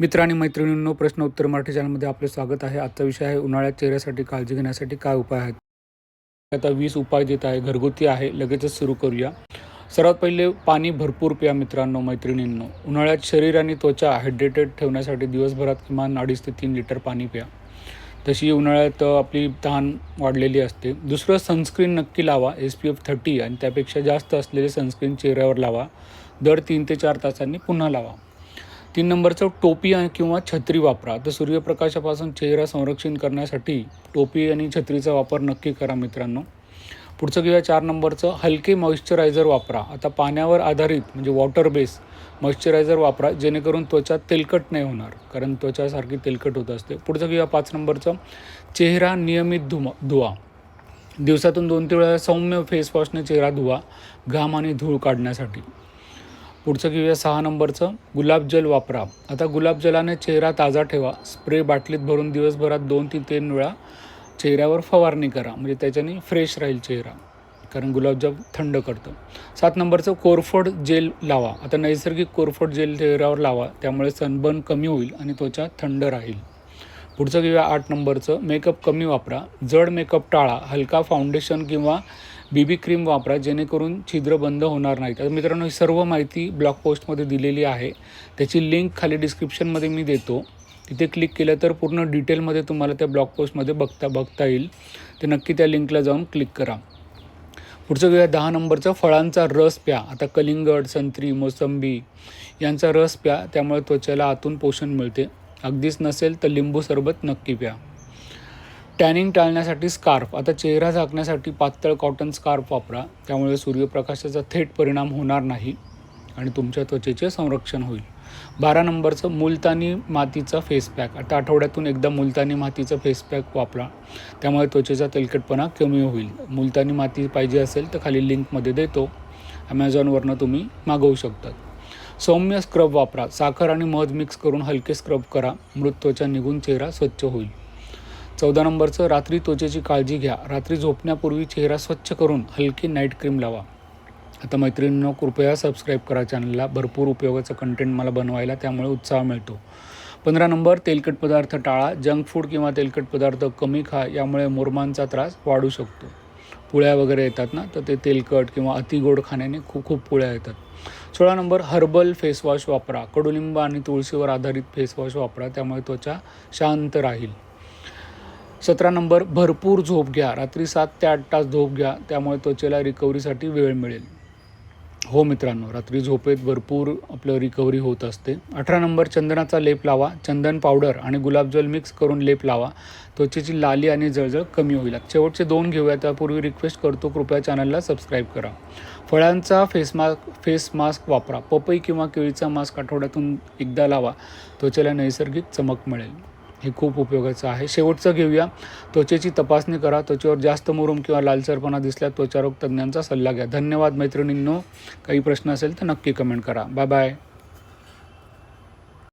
मित्र आणि मैत्रिणींनो प्रश्न उत्तर मराठी चॅनलमध्ये आपले स्वागत आहे. आजचा विषय आहे उन्हाळ्यात चेहऱ्यासाठी काळजी घेण्यासाठी काय उपाय आहेत? आता वीस उपाय देत आहे घरगुती आहे लगेचच सुरू करूया. सर्वात पहिले पाणी भरपूर प्या मित्रांनो मैत्रिणींनो. उन्हाळ्यात शरीर आणि त्वचा हायड्रेटेड ठेवण्यासाठी दिवसभरात किमान अडीच ते तीन लिटर पाणी प्या. तशी उन्हाळ्यात आपली तहान वाढलेली असते. दुसरं सनस्क्रीन नक्की लावा एस पी एफ थर्टी आणि त्यापेक्षा जास्त असलेले सनस्क्रीन चेहऱ्यावर लावा. दर तीन ते चार तासांनी पुन्हा लावा. तीन नंबरचं टोपी किंवा छत्री वापरा. तर सूर्यप्रकाशापासून चेहरा संरक्षण करण्यासाठी टोपी आणि छत्रीचा वापर नक्की करा मित्रांनो. पुढचं किंवा चार नंबरचं हलके मॉइश्चरायझर वापरा. आता पाण्यावर आधारित म्हणजे वॉटर बेस मॉइश्चरायझर वापरा जेणेकरून त्वचा तेलकट नाही होणार कारण त्वचासारखी तेलकट होत असते. पुढचं किंवा पाच नंबरचं चेहरा नियमित धुमा धुवा. दिवसातून दोन तीन वेळा सौम्य फेसवॉशने चेहरा धुवा घाम आणि धूळ काढण्यासाठी. पुढचं घेऊया सहा नंबरचं. गुलाबजल वापरा. आता गुलाबजलाने चेहरा ताजा ठेवा. स्प्रे बाटलीत भरून दिवसभरात दोन ते तीन वेळा चेहऱ्यावर फवारणी करा. म्हणजे त्याच्याने फ्रेश राहील चेहरा. कारण गुलाबजाम थंड करतं. सात नंबरचं कोरफड जेल लावा. आता नैसर्गिक कोरफड जेल चेहऱ्यावर लावा. त्यामुळे सनबर्न कमी होईल आणि त्वचा थंड राहील. पुढचं घेऊया आठ नंबरचं. मेकअप कमी वापरा. जड मेकअप टाळा. हलका फाउंडेशन किंवा बी बी क्रीम वापरा जेणेकरून छिद्र बंद होणार नाहीत. आता मित्रांनो ही सर्व माहिती ब्लॉग पोस्टमध्ये दिलेली आहे. त्याची लिंक खाली डिस्क्रिप्शनमध्ये मी देतो. तिथे क्लिक केलं तर पूर्ण डिटेलमध्ये तुम्हाला त्या ब्लॉग पोस्टमध्ये बघता बघता येईल. ते नक्की त्या लिंकला जाऊन क्लिक करा. पुढचं घेऊया. दहा नंबरचं फळांचा रस प्या. आता कलिंगड संत्री मोसंबी यांचा रस प्या. त्यामुळे त्वचेला आतून पोषण मिळते. अगदीच नसेल तर लिंबू सरबत नक्की प्या. टॅनिंग टाळण्यासाठी स्कार्फ. आता चेहरा झाकण्यासाठी पातळ कॉटन स्कार्फ वापरा. त्यामुळे सूर्यप्रकाशाचा थेट परिणाम होणार नाही आणि तुमच्या त्वचेचे संरक्षण होईल. बारा नंबरचं मुलतानी मातीचा फेस पॅक आता आठवड्यातून एकदा मुलतानी मातीचा फेस पॅक वापरा. त्यामुळे त्वचेचा तेलकटपणा कमी होईल. मुलतानी माती पाहिजे असेल तर खाली लिंकमध्ये देतो. ॲमेझॉनवरनं तुम्ही मागवू शकतात. सौम्य स्क्रब वापरा. साखर आणि मध मिक्स करून हलके स्क्रब करा. मृत त्वचा निघून चेहरा स्वच्छ होईल. चौदा नंबरचं रात्री त्वचेची काळजी घ्या. रात्री झोपण्यापूर्वी चेहरा स्वच्छ करून हलकी नाईट क्रीम लावा. आता मैत्रिणींनो कृपया सबस्क्राईब करा चॅनलला भरपूर उपयोगाचं कंटेंट मला बनवायला त्यामुळे उत्साह मिळतो. पंधरा नंबर तेलकट पदार्थ टाळा. जंक फूड किंवा तेलकट पदार्थ कमी खा यामुळे मुरमांचा त्रास वाढू शकतो. पुळ्या वगैरे येतात ना तर ते तेलकट किंवा अतिगोड खाण्याने खूप खूप पुळ्या येतात. सोळा नंबर हर्बल फेसवॉश वापरा. कडुलिंब आणि तुळशीवर आधारित फेसवॉश वापरा. त्यामुळे त्वचा शांत राहील. सतरा नंबर भरपूर झोप घ्या. रात्री सात ते आठ तास झोप घ्या. त्यामुळे त्वचेला रिकव्हरीसाठी वेळ मिळेल. हो मित्रांनो रात्री झोपेत भरपूर आपलं रिकव्हरी होत असते. अठरा नंबर चंदनाचा लेप लावा. चंदन पावडर आणि गुलाबजल मिक्स करून लेप लावा. त्वचेची लाली आणि जळजळ कमी होईल. शेवटचे दोन घेऊया. त्यापूर्वी रिक्वेस्ट करतो कृपया चॅनलला सबस्क्राईब करा. फळांचा फेस मास्क फेस मास्क वापरा. पपई किंवा केळीचा मास्क आठवड्यातून एकदा लावा. त्वचेला नैसर्गिक चमक मिळेल. हे खूप उपयोगाचं आहे. शेवटचं घेऊया. त्वचेची तपासणी करा. त्वचेवर जास्त मुरुम किंवा लालसरपणा दिसल्यास त्वचारोग तज्ज्ञांचा सल्ला घ्या. धन्यवाद मैत्रिणींनो. काही प्रश्न असेल तर नक्की कमेंट करा. Bye bye